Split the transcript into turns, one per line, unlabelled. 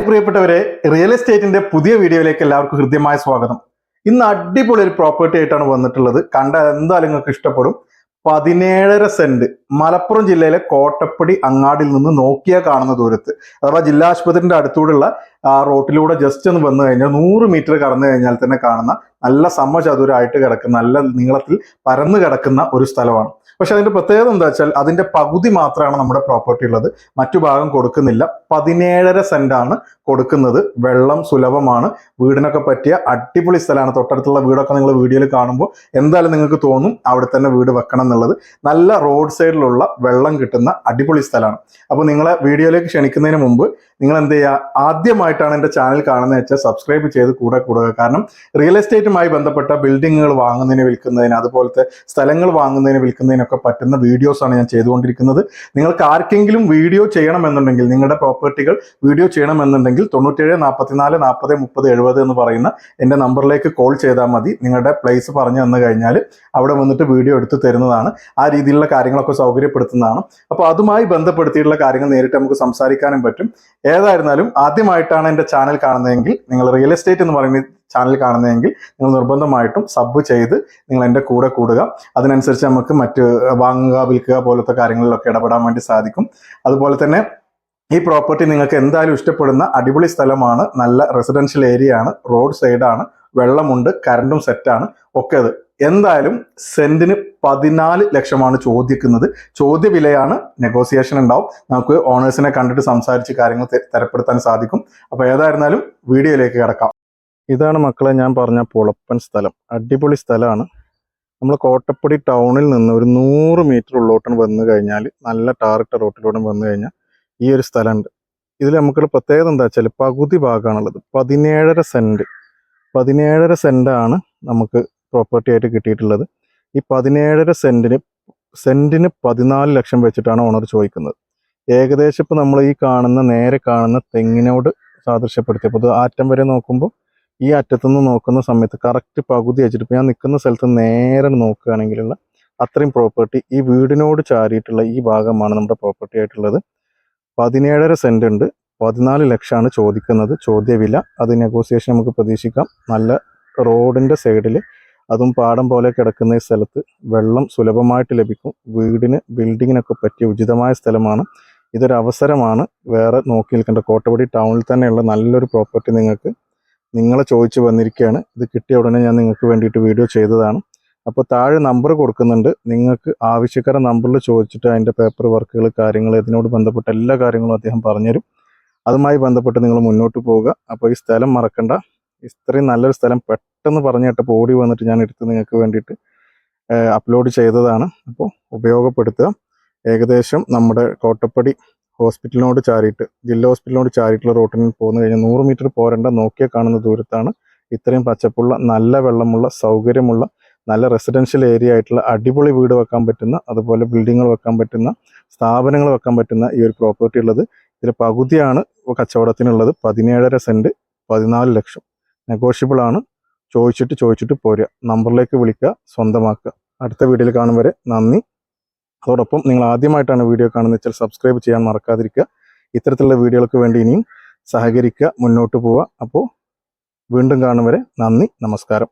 പ്രിയപ്പെട്ടവരെ റിയൽ എസ്റ്റേറ്റിന്റെ പുതിയ വീഡിയോയിലേക്ക് എല്ലാവർക്കും ഹൃദ്യമായ സ്വാഗതം. ഇന്ന് അടിപൊളി ഒരു പ്രോപ്പർട്ടി ആയിട്ടാണ് വന്നിട്ടുള്ളത്. കണ്ട എന്തായാലും നിങ്ങൾക്ക് ഇഷ്ടപ്പെടും. പതിനേഴര സെന്റ് മലപ്പുറം ജില്ലയിലെ കോട്ടപ്പടി അങ്ങാടിൽ നിന്ന് നോക്കിയാൽ കാണുന്ന ദൂരത്ത് അഥവാ ജില്ലാ ആശുപത്രിന്റെ അടുത്തൂടെയുള്ള ആ റോട്ടിലൂടെ ജസ്റ്റ് ഒന്ന് വന്നു കഴിഞ്ഞാൽ നൂറ് മീറ്റർ കടന്നു കഴിഞ്ഞാൽ തന്നെ കാണുന്ന നല്ല സമചതുരായിട്ട് കിടക്കുന്ന നല്ല നീളത്തിൽ പരന്നു കിടക്കുന്ന ഒരു സ്ഥലമാണ്. പക്ഷെ അതിന്റെ പ്രത്യേകത എന്താ വെച്ചാൽ അതിന്റെ പകുതി മാത്രമാണ് നമ്മുടെ പ്രോപ്പർട്ടി ഉള്ളത്. മറ്റു ഭാഗം കൊടുക്കുന്നില്ല. പതിനേഴര സെന്റ് ആണ് കൊടുക്കുന്നത്. വെള്ളം സുലഭമാണ്. വീടിനൊക്കെ പറ്റിയ അടിപൊളി സ്ഥലമാണ്. തൊട്ടടുത്തുള്ള വീടൊക്കെ നിങ്ങൾ വീഡിയോയിൽ കാണുമ്പോൾ എന്തായാലും നിങ്ങൾക്ക് തോന്നും അവിടെ തന്നെ വീട് വെക്കണം എന്നുള്ളത്. നല്ല റോഡ് സൈഡിലുള്ള വെള്ളം കിട്ടുന്ന അടിപൊളി സ്ഥലമാണ്. അപ്പോൾ നിങ്ങളെ വീഡിയോയിലേക്ക് ക്ഷണിക്കുന്നതിന് മുമ്പ് നിങ്ങൾ എന്ത് ചെയ്യുക? ആദ്യമായിട്ടാണ് എന്റെ ചാനൽ കാണുന്നത് വെച്ചാൽ സബ്സ്ക്രൈബ് ചെയ്ത് കൂടെ കൂടുക. കാരണം റിയൽ എസ്റ്റേറ്റുമായി ബന്ധപ്പെട്ട ബിൽഡിങ്ങുകൾ വാങ്ങുന്നതിന് വിൽക്കുന്നതിന് അതുപോലത്തെ സ്ഥലങ്ങൾ വാങ്ങുന്നതിന് വിൽക്കുന്നതിനൊക്കെ പറ്റുന്ന വീഡിയോസാണ് ഞാൻ ചെയ്തുകൊണ്ടിരിക്കുന്നത്. നിങ്ങൾക്ക് ആർക്കെങ്കിലും വീഡിയോ ചെയ്യണമെന്നുണ്ടെങ്കിൽ നിങ്ങളുടെ പ്രോപ്പർട്ടികൾ വീഡിയോ ചെയ്യണമെന്നുണ്ടെങ്കിൽ തൊണ്ണൂറ്റേഴ് നാൽപ്പത്തിനാല് നാൽപ്പത് മുപ്പത് എഴുപത് എന്ന് പറയുന്ന എന്റെ നമ്പറിലേക്ക് കോൾ ചെയ്താൽ മതി. നിങ്ങളുടെ പ്ലേസ് പറഞ്ഞു തന്നു കഴിഞ്ഞാൽ അവിടെ വന്നിട്ട് വീഡിയോ എടുത്ത് തരുന്നതാണ്. ആ രീതിയിലുള്ള കാര്യങ്ങളൊക്കെ സൗകര്യപ്പെടുത്തുന്നതാണ്. അപ്പോൾ അതുമായി ബന്ധപ്പെടുത്തിയിട്ടുള്ള കാര്യങ്ങൾ നേരിട്ട് നമുക്ക് സംസാരിക്കാനും പറ്റും. ഏതായിരുന്നാലും ആദ്യമായിട്ടാണ് എന്റെ ചാനൽ കാണുന്നതെങ്കിൽ നിങ്ങൾ റിയൽ എസ്റ്റേറ്റ് എന്ന് പറയുന്ന ചാനൽ കാണുന്നതെങ്കിൽ നിങ്ങൾ നിർബന്ധമായിട്ടും സബ് ചെയ്ത് നിങ്ങൾ എന്റെ കൂടെ കൂടുക. അതിനനുസരിച്ച് നമുക്ക് മറ്റ് വാങ്ങുക വിൽക്കുക പോലത്തെ കാര്യങ്ങളിലൊക്കെ ഇടപെടാൻ വേണ്ടി സാധിക്കും. അതുപോലെ തന്നെ ഈ പ്രോപ്പർട്ടി നിങ്ങൾക്ക് എന്തായാലും ഇഷ്ടപ്പെടുന്ന അടിപൊളി സ്ഥലമാണ്. നല്ല റെസിഡൻഷ്യൽ ഏരിയ ആണ്. റോഡ് സൈഡാണ് വെള്ളമുണ്ട് കറണ്ടും സെറ്റാണ് ഒക്കെ അത് എന്തായാലും സെന്റിന് പതിനാല് ലക്ഷമാണ് ചോദിക്കുന്നത് ചോദ്യ വിലയാണ് നെഗോസിയേഷൻ ഉണ്ടാവും. നമുക്ക് ഓണേഴ്സിനെ കണ്ടിട്ട് സംസാരിച്ച് കാര്യങ്ങൾ തരപ്പെടുത്താൻ സാധിക്കും. അപ്പോൾ ഏതായിരുന്നാലും വീഡിയോയിലേക്ക് കിടക്കാം. ഇതാണ് മക്കളെ ഞാൻ പറഞ്ഞ പുളപ്പൻ സ്ഥലം. അടിപൊളി സ്ഥലമാണ്. നമ്മൾ കോട്ടപ്പടി ടൗണിൽ നിന്ന് ഒരു നൂറ് മീറ്റർ ഉള്ളോട്ടും വന്നു കഴിഞ്ഞാൽ നല്ല ടാറിട്ട റോട്ടിലൂടെ വന്നു കഴിഞ്ഞാൽ ഈ ഒരു സ്ഥലമുണ്ട്. ഇതിൽ നമുക്കുള്ള പ്രത്യേകത എന്താ വെച്ചാൽ പകുതി ഭാഗമാണുള്ളത് പതിനേഴര സെന്റ് പതിനേഴര സെന്റാണ് നമുക്ക് പ്രോപ്പർട്ടി ആയിട്ട് കിട്ടിയിട്ടുള്ളത്. ഈ പതിനേഴര സെന്റിന് സെന്റിന് പതിനാല് ലക്ഷം വെച്ചിട്ടാണ് ഓണർ ചോദിക്കുന്നത്. ഏകദേശം ഇപ്പോൾ നമ്മൾ ഈ കാണുന്ന നേരെ കാണുന്ന തെങ്ങിനോട് സാദൃശ്യപ്പെടുത്തിയപ്പോൾ ഇത് ആറ്റം വരെ നോക്കുമ്പോൾ ഈ അറ്റത്തുനിന്ന് നോക്കുന്ന സമയത്ത് കറക്റ്റ് പകുതി വെച്ചിട്ട് ഇപ്പോൾ ഞാൻ നിൽക്കുന്ന സ്ഥലത്ത് നേരെ നോക്കുകയാണെങ്കിലുള്ള അത്രയും പ്രോപ്പർട്ടി ഈ വീടിനോട് ചാരിയിട്ടുള്ള ഈ ഭാഗമാണ് നമ്മുടെ പ്രോപ്പർട്ടി ആയിട്ടുള്ളത്. പതിനേഴര സെന്റ് ഉണ്ട് പതിനാല് ലക്ഷമാണ് ചോദിക്കുന്നത്. ചോദ്യവില. അത് നെഗോസിയേഷൻ നമുക്ക് പ്രതീക്ഷിക്കാം. നല്ല റോഡിന്റെ സൈഡിൽ അതും പാടം പോലെ കിടക്കുന്ന ഈ സ്ഥലത്ത് വെള്ളം സുലഭമായിട്ട് ലഭിക്കും. വീടിന് ബിൽഡിങ്ങിനൊക്കെ പറ്റിയ ഉചിതമായ സ്ഥലമാണ്. ഇതൊരു അവസരമാണ്. വേറെ നോക്കി നിൽക്കേണ്ട കോട്ടപടി ടൗണിൽ തന്നെയുള്ള നല്ലൊരു പ്രോപ്പർട്ടി നിങ്ങൾക്ക് നിങ്ങളെ ചോദിച്ചു വന്നിരിക്കുകയാണ്. ഇത് കിട്ടിയ ഉടനെ ഞാൻ നിങ്ങൾക്ക് വേണ്ടിയിട്ട് വീഡിയോ ചെയ്തതാണ്. അപ്പോൾ താഴെ നമ്പർ കൊടുക്കുന്നുണ്ട്. നിങ്ങൾക്ക് ആവശ്യക്കാരെ നമ്പറിൽ ചോദിച്ചിട്ട് അതിന്റെ പേപ്പർ വർക്കുകൾ കാര്യങ്ങൾ ഇതിനോട് ബന്ധപ്പെട്ട എല്ലാ കാര്യങ്ങളും അദ്ദേഹം പറഞ്ഞുതരും. അതുമായി ബന്ധപ്പെട്ട് നിങ്ങൾ മുന്നോട്ട് പോവുക. അപ്പോൾ ഈ സ്ഥലം മറക്കണ്ട. ഇത്രയും നല്ലൊരു സ്ഥലം പെട്ടെന്ന് പറഞ്ഞു ഓടി വന്നിട്ട് ഞാൻ എടുത്ത് നിങ്ങൾക്ക് വേണ്ടിയിട്ട് അപ്ലോഡ് ചെയ്തതാണ്. അപ്പോൾ ഉപയോഗപ്പെടുത്തുക. ഏകദേശം നമ്മുടെ കോട്ടപ്പടി ഹോസ്പിറ്റലിനോട് ചാരിയിട്ട് ജില്ലാ ഹോസ്പിറ്റലിനോട് ചാരിയിട്ടുള്ള റോട്ടിൽ പോകുന്ന കഴിഞ്ഞാൽ നൂറ് മീറ്റർ പോരേണ്ട നോക്കിയാൽ കാണുന്ന ദൂരത്താണ് ഇത്രയും പച്ചപ്പുള്ള നല്ല വെള്ളമുള്ള സൗകര്യമുള്ള നല്ല റെസിഡൻഷ്യൽ ഏരിയ ആയിട്ടുള്ള അടിപൊളി വീട് വെക്കാൻ പറ്റുന്ന അതുപോലെ ബിൽഡിങ്ങുകൾ വെക്കാൻ പറ്റുന്ന സ്ഥാപനങ്ങൾ വെക്കാൻ പറ്റുന്ന ഈ ഒരു പ്രോപ്പർട്ടി ഉള്ളത്. ഇതിൽ പകുതിയാണ് കച്ചവടത്തിനുള്ളത്. പതിനേഴര സെന്റ് പതിനാല് ലക്ഷം. നെഗോഷ്യബിൾ ആണ് ചോദിച്ചിട്ട് ചോദിച്ചിട്ട് പോരുക. നമ്പറിലേക്ക് വിളിക്കുക. സ്വന്തമാക്കുക. അടുത്ത വീഡിയോയിൽ കാണും വരെ നന്ദി. അതോടൊപ്പം നിങ്ങൾ ആദ്യമായിട്ടാണ് വീഡിയോ കാണുന്നത് വെച്ചാൽ സബ്സ്ക്രൈബ് ചെയ്യാൻ മറക്കാതിരിക്കുക. ഇത്തരത്തിലുള്ള വീഡിയോകൾക്ക് വേണ്ടി ഇനിയും സഹകരിക്കുക മുന്നോട്ട് പോവുക. അപ്പോൾ വീണ്ടും കാണും വരെ നന്ദി. നമസ്കാരം.